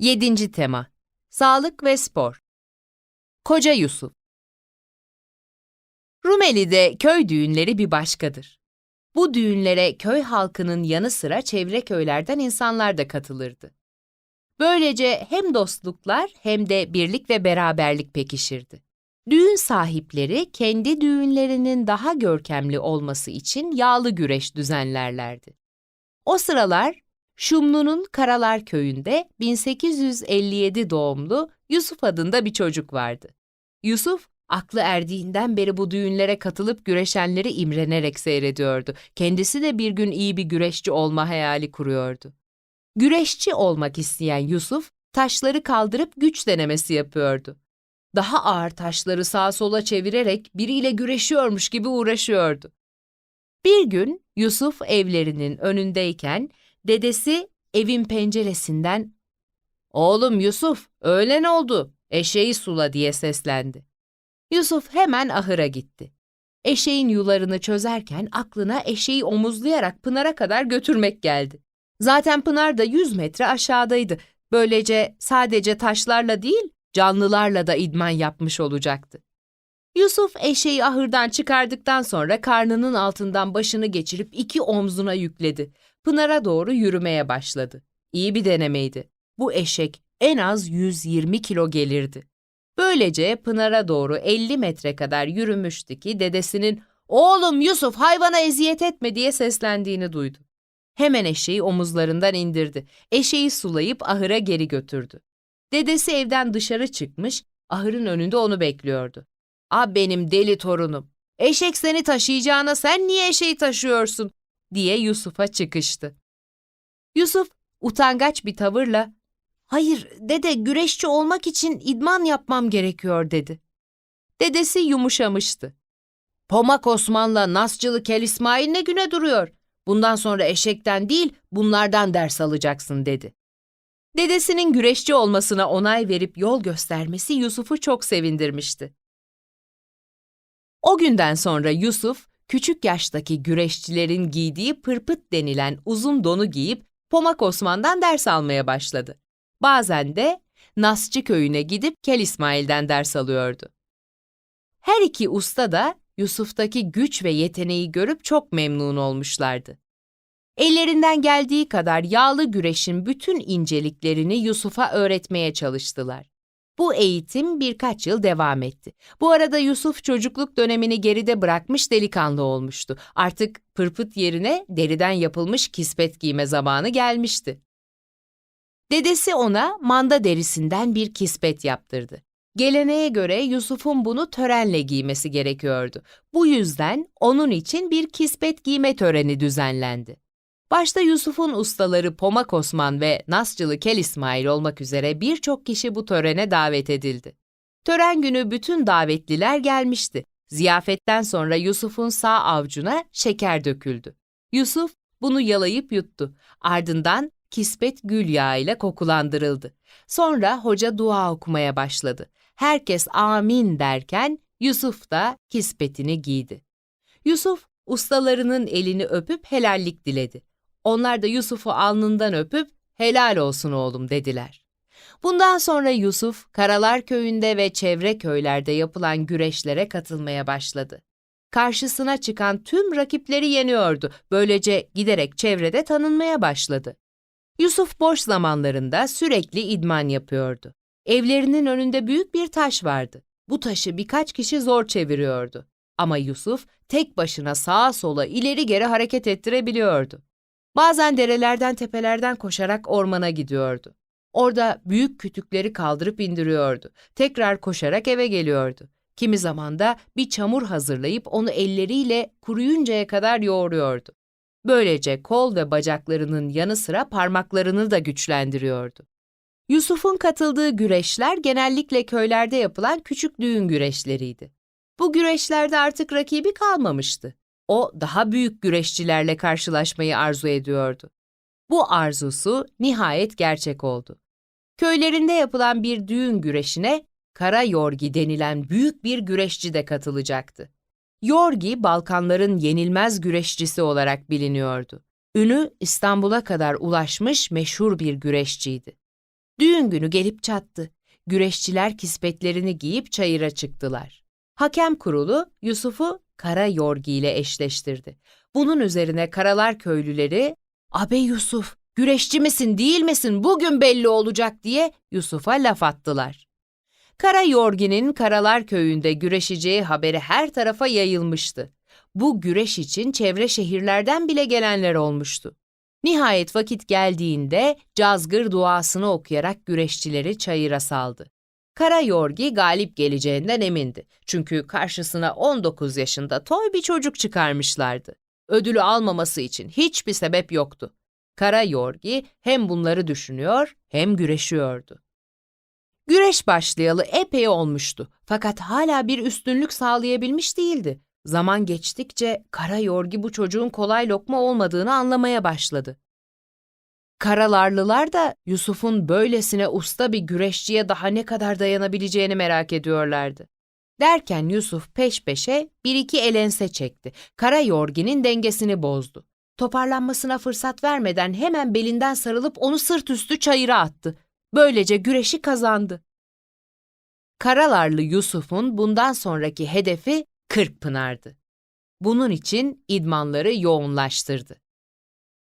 7. tema Sağlık ve spor Koca Yusuf Rumeli'de köy düğünleri bir başkadır. Bu düğünlere köy halkının yanı sıra çevre köylerden insanlar da katılırdı. Böylece hem dostluklar hem de birlik ve beraberlik pekişirdi. Düğün sahipleri kendi düğünlerinin daha görkemli olması için yağlı güreş düzenlerlerdi. O sıralar Şumlu'nun Karalar köyünde 1857 doğumlu Yusuf adında bir çocuk vardı. Yusuf, aklı erdiğinden beri bu düğünlere katılıp güreşenleri imrenerek seyrediyordu. Kendisi de bir gün iyi bir güreşçi olma hayali kuruyordu. Güreşçi olmak isteyen Yusuf, taşları kaldırıp güç denemesi yapıyordu. Daha ağır taşları sağa sola çevirerek biriyle güreşiyormuş gibi uğraşıyordu. Bir gün Yusuf evlerinin önündeyken dedesi evin penceresinden "Oğlum Yusuf, öğlen oldu. Eşeği sula." diye seslendi. Yusuf hemen ahıra gitti. Eşeğin yularını çözerken aklına eşeği omuzlayarak Pınar'a kadar götürmek geldi. Zaten Pınar da 100 metre aşağıdaydı. Böylece sadece taşlarla değil, canlılarla da idman yapmış olacaktı. Yusuf eşeği ahırdan çıkardıktan sonra karnının altından başını geçirip iki omzuna yükledi. Pınar'a doğru yürümeye başladı. İyi bir denemeydi. Bu eşek en az 120 kilo gelirdi. Böylece Pınar'a doğru 50 metre kadar yürümüştü ki dedesinin ''Oğlum Yusuf hayvana eziyet etme'' diye seslendiğini duydu. Hemen eşeği omuzlarından indirdi. Eşeği sulayıp ahıra geri götürdü. Dedesi evden dışarı çıkmış, ahırın önünde onu bekliyordu. ''A benim deli torunum, eşek seni taşıyacağına sen niye eşeği taşıyorsun?'' Diye Yusuf'a çıkıştı. Yusuf utangaç bir tavırla ''Hayır dede güreşçi olmak için idman yapmam gerekiyor.'' dedi. Dedesi yumuşamıştı. ''Pomak Osman'la Nasçılı Kel İsmail ne güne duruyor? Bundan sonra eşekten değil bunlardan ders alacaksın.'' dedi. Dedesinin güreşçi olmasına onay verip yol göstermesi Yusuf'u çok sevindirmişti. O günden sonra Yusuf, küçük yaştaki güreşçilerin giydiği pırpıt denilen uzun donu giyip Pomak Osman'dan ders almaya başladı. Bazen de Nasçı köyüne gidip Kel İsmail'den ders alıyordu. Her iki usta da Yusuf'taki güç ve yeteneği görüp çok memnun olmuşlardı. Ellerinden geldiği kadar yağlı güreşin bütün inceliklerini Yusuf'a öğretmeye çalıştılar. Bu eğitim birkaç yıl devam etti. Bu arada Yusuf çocukluk dönemini geride bırakmış delikanlı olmuştu. Artık pırpıt yerine deriden yapılmış kispet giyme zamanı gelmişti. Dedesi ona manda derisinden bir kispet yaptırdı. Geleneğe göre Yusuf'un bunu törenle giymesi gerekiyordu. Bu yüzden onun için bir kispet giyme töreni düzenlendi. Başta Yusuf'un ustaları Pomak Osman ve Nasçılı Kel İsmail olmak üzere birçok kişi bu törene davet edildi. Tören günü bütün davetliler gelmişti. Ziyafetten sonra Yusuf'un sağ avcuna şeker döküldü. Yusuf bunu yalayıp yuttu. Ardından kispet gül yağıyla kokulandırıldı. Sonra hoca dua okumaya başladı. Herkes amin derken Yusuf da kispetini giydi. Yusuf ustalarının elini öpüp helallik diledi. Onlar da Yusuf'u alnından öpüp helal olsun oğlum dediler. Bundan sonra Yusuf, Karalar köyünde ve çevre köylerde yapılan güreşlere katılmaya başladı. Karşısına çıkan tüm rakipleri yeniyordu. Böylece giderek çevrede tanınmaya başladı. Yusuf boş zamanlarında sürekli idman yapıyordu. Evlerinin önünde büyük bir taş vardı. Bu taşı birkaç kişi zor çeviriyordu. Ama Yusuf tek başına sağa sola ileri geri hareket ettirebiliyordu. Bazen derelerden tepelerden koşarak ormana gidiyordu. Orada büyük kütükleri kaldırıp indiriyordu. Tekrar koşarak eve geliyordu. Kimi zaman da bir çamur hazırlayıp onu elleriyle kuruyuncaya kadar yoğuruyordu. Böylece kol ve bacaklarının yanı sıra parmaklarını da güçlendiriyordu. Yusuf'un katıldığı güreşler genellikle köylerde yapılan küçük düğün güreşleriydi. Bu güreşlerde artık rakibi kalmamıştı. O daha büyük güreşçilerle karşılaşmayı arzu ediyordu. Bu arzusu nihayet gerçek oldu. Köylerinde yapılan bir düğün güreşine Kara Yorgi denilen büyük bir güreşçi de katılacaktı. Yorgi, Balkanların yenilmez güreşçisi olarak biliniyordu. Ünü İstanbul'a kadar ulaşmış meşhur bir güreşçiydi. Düğün günü gelip çattı. Güreşçiler kispetlerini giyip çayıra çıktılar. Hakem kurulu Yusuf'u Kara Yorgi ile eşleştirdi. Bunun üzerine Karalar köylüleri, ''Abe Yusuf, güreşçi misin değil misin bugün belli olacak.'' diye Yusuf'a laf attılar. Kara Yorgi'nin Karalar köyünde güreşeceği haberi her tarafa yayılmıştı. Bu güreş için çevre şehirlerden bile gelenler olmuştu. Nihayet vakit geldiğinde cazgır duasını okuyarak güreşçileri çayıra saldı. Kara Yorgi galip geleceğinden emindi. Çünkü karşısına 19 yaşında toy bir çocuk çıkarmışlardı. Ödülü almaması için hiçbir sebep yoktu. Kara Yorgi hem bunları düşünüyor hem güreşiyordu. Güreş başlayalı epey olmuştu fakat hala bir üstünlük sağlayabilmiş değildi. Zaman geçtikçe Kara Yorgi bu çocuğun kolay lokma olmadığını anlamaya başladı. Karalarlılar da Yusuf'un böylesine usta bir güreşçiye daha ne kadar dayanabileceğini merak ediyorlardı. Derken Yusuf peş peşe bir iki elense çekti. Kara Yorgi'nin dengesini bozdu. Toparlanmasına fırsat vermeden hemen belinden sarılıp onu sırt üstü çayıra attı. Böylece güreşi kazandı. Karalarlı Yusuf'un bundan sonraki hedefi Kırkpınar'dı. Bunun için idmanları yoğunlaştırdı.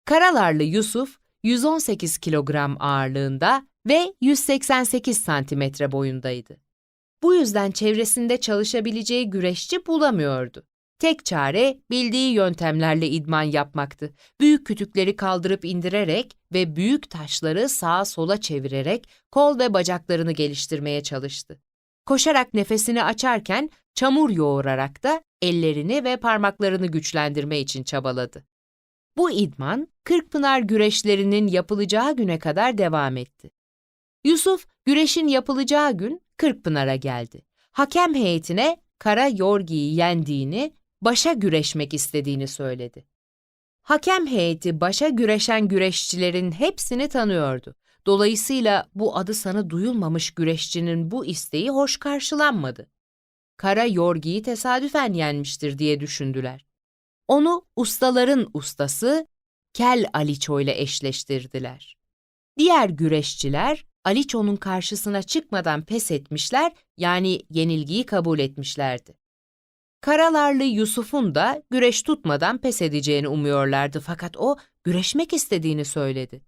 Karalarlı Yusuf 118 kilogram ağırlığında ve 188 santimetre boyundaydı. Bu yüzden çevresinde çalışabileceği güreşçi bulamıyordu. Tek çare bildiği yöntemlerle idman yapmaktı. Büyük kütükleri kaldırıp indirerek ve büyük taşları sağa sola çevirerek kol ve bacaklarını geliştirmeye çalıştı. Koşarak nefesini açarken çamur yoğurarak da ellerini ve parmaklarını güçlendirme için çabaladı. Bu idman Kırkpınar güreşlerinin yapılacağı güne kadar devam etti. Yusuf güreşin yapılacağı gün Kırkpınar'a geldi. Hakem heyetine Kara Yorgi'yi yendiğini, başa güreşmek istediğini söyledi. Hakem heyeti başa güreşen güreşçilerin hepsini tanıyordu. Dolayısıyla bu adı sanı duyulmamış güreşçinin bu isteği hoş karşılanmadı. Kara Yorgi'yi tesadüfen yenmiştir diye düşündüler. Onu ustaların ustası Kel Aliço ile eşleştirdiler. Diğer güreşçiler Aliço'nun karşısına çıkmadan pes etmişler yani yenilgiyi kabul etmişlerdi. Karalarlı Yusuf'un da güreş tutmadan pes edeceğini umuyorlardı fakat o güreşmek istediğini söyledi.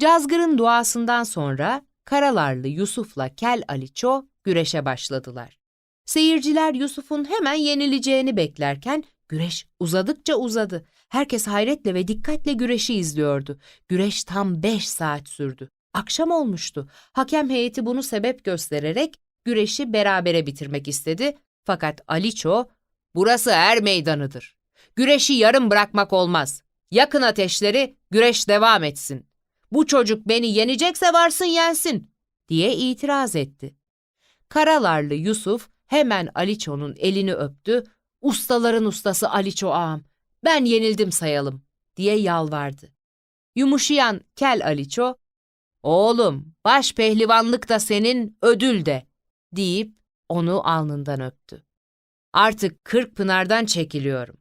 Cazgır'ın duasından sonra Karalarlı Yusuf'la Kel Aliço güreşe başladılar. Seyirciler Yusuf'un hemen yenileceğini beklerken güreş uzadıkça uzadı. Herkes hayretle ve dikkatle güreşi izliyordu. Güreş tam beş saat sürdü. Akşam olmuştu. Hakem heyeti bunu sebep göstererek güreşi berabere bitirmek istedi. Fakat Aliço, burası er meydanıdır. Güreşi yarım bırakmak olmaz. Yakın ateşleri, güreş devam etsin. Bu çocuk beni yenecekse varsın yensin, diye itiraz etti. Karalarlı Yusuf hemen Aliço'nun elini öptü, ustaların ustası Aliço ağam, ben yenildim sayalım, diye yalvardı. Yumuşayan kel Aliço, oğlum baş pehlivanlık da senin, ödül de, deyip onu alnından öptü. Artık Kırkpınar'dan çekiliyorum.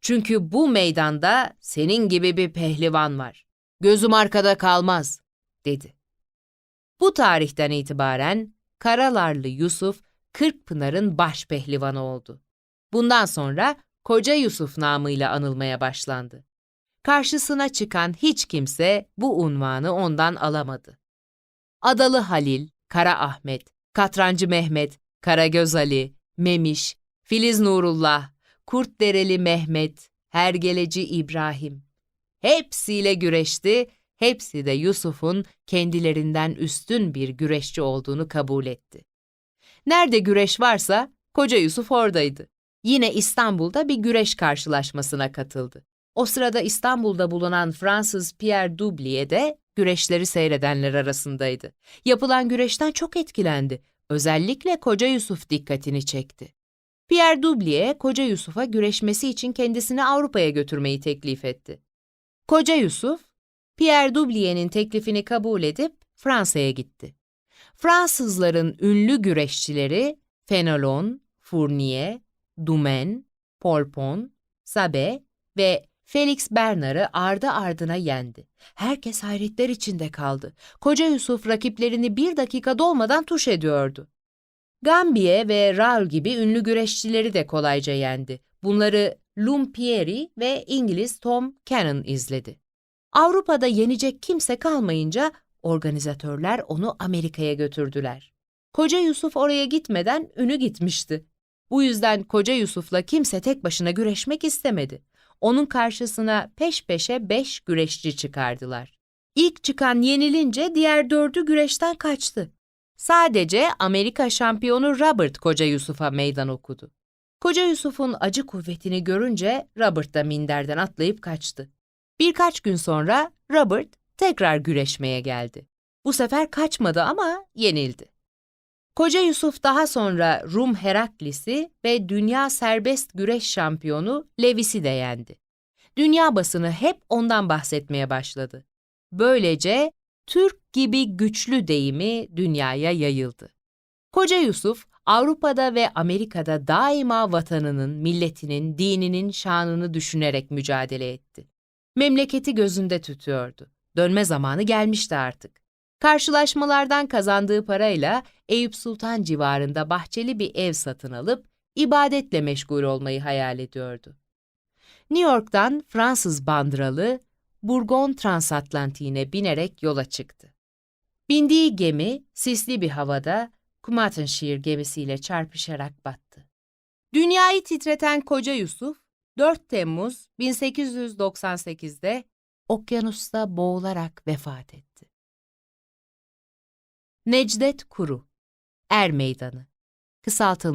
Çünkü bu meydanda senin gibi bir pehlivan var. Gözüm arkada kalmaz, dedi. Bu tarihten itibaren Karalarlı Yusuf, Kırkpınar'ın baş pehlivanı oldu. Bundan sonra Koca Yusuf namıyla anılmaya başlandı. Karşısına çıkan hiç kimse bu unvanı ondan alamadı. Adalı Halil, Kara Ahmet, Katrancı Mehmet, Karagöz Ali, Memiş, Filiz Nurullah, Kurtdereli Mehmet, Hergeleci İbrahim. Hepsiyle güreşti, hepsi de Yusuf'un kendilerinden üstün bir güreşçi olduğunu kabul etti. Nerede güreş varsa koca Yusuf oradaydı. Yine İstanbul'da bir güreş karşılaşmasına katıldı. O sırada İstanbul'da bulunan Fransız Pierre Dublier de güreşleri seyredenler arasındaydı. Yapılan güreşten çok etkilendi. Özellikle Koca Yusuf dikkatini çekti. Pierre Dublier, Koca Yusuf'a güreşmesi için kendisini Avrupa'ya götürmeyi teklif etti. Koca Yusuf, Pierre Dublier'in teklifini kabul edip Fransa'ya gitti. Fransızların ünlü güreşçileri Fenelon, Fournier, Dumen, Polpon, Sabe ve Felix Bernard'ı ardı ardına yendi. Herkes hayretler içinde kaldı. Koca Yusuf rakiplerini bir dakika dolmadan tuş ediyordu. Gambier ve Raul gibi ünlü güreşçileri de kolayca yendi. Bunları Lumpieri ve İngiliz Tom Cannon izledi. Avrupa'da yenecek kimse kalmayınca organizatörler onu Amerika'ya götürdüler. Koca Yusuf oraya gitmeden ünü gitmişti. Bu yüzden Koca Yusuf'la kimse tek başına güreşmek istemedi. Onun karşısına peş peşe beş güreşçi çıkardılar. İlk çıkan yenilince diğer dördü güreşten kaçtı. Sadece Amerika şampiyonu Robert Koca Yusuf'a meydan okudu. Koca Yusuf'un acı kuvvetini görünce Robert da minderden atlayıp kaçtı. Birkaç gün sonra Robert tekrar güreşmeye geldi. Bu sefer kaçmadı ama yenildi. Koca Yusuf daha sonra Rum Heraklis'i ve dünya serbest güreş şampiyonu Levis'i de yendi. Dünya basını hep ondan bahsetmeye başladı. Böylece Türk gibi güçlü deyimi dünyaya yayıldı. Koca Yusuf, Avrupa'da ve Amerika'da daima vatanının, milletinin, dininin şanını düşünerek mücadele etti. Memleketi gözünde tutuyordu. Dönme zamanı gelmişti artık. Karşılaşmalardan kazandığı parayla Eyüp Sultan civarında bahçeli bir ev satın alıp ibadetle meşgul olmayı hayal ediyordu. New York'tan Fransız bandıralı Burgon Transatlantiğine binerek yola çıktı. Bindiği gemi sisli bir havada Kumatanşehir gemisiyle çarpışarak battı. Dünyayı titreten Koca Yusuf, 4 Temmuz 1898'de okyanusta boğularak vefat etti. Necdet Kuru. Er Meydanı. Kısaltılmış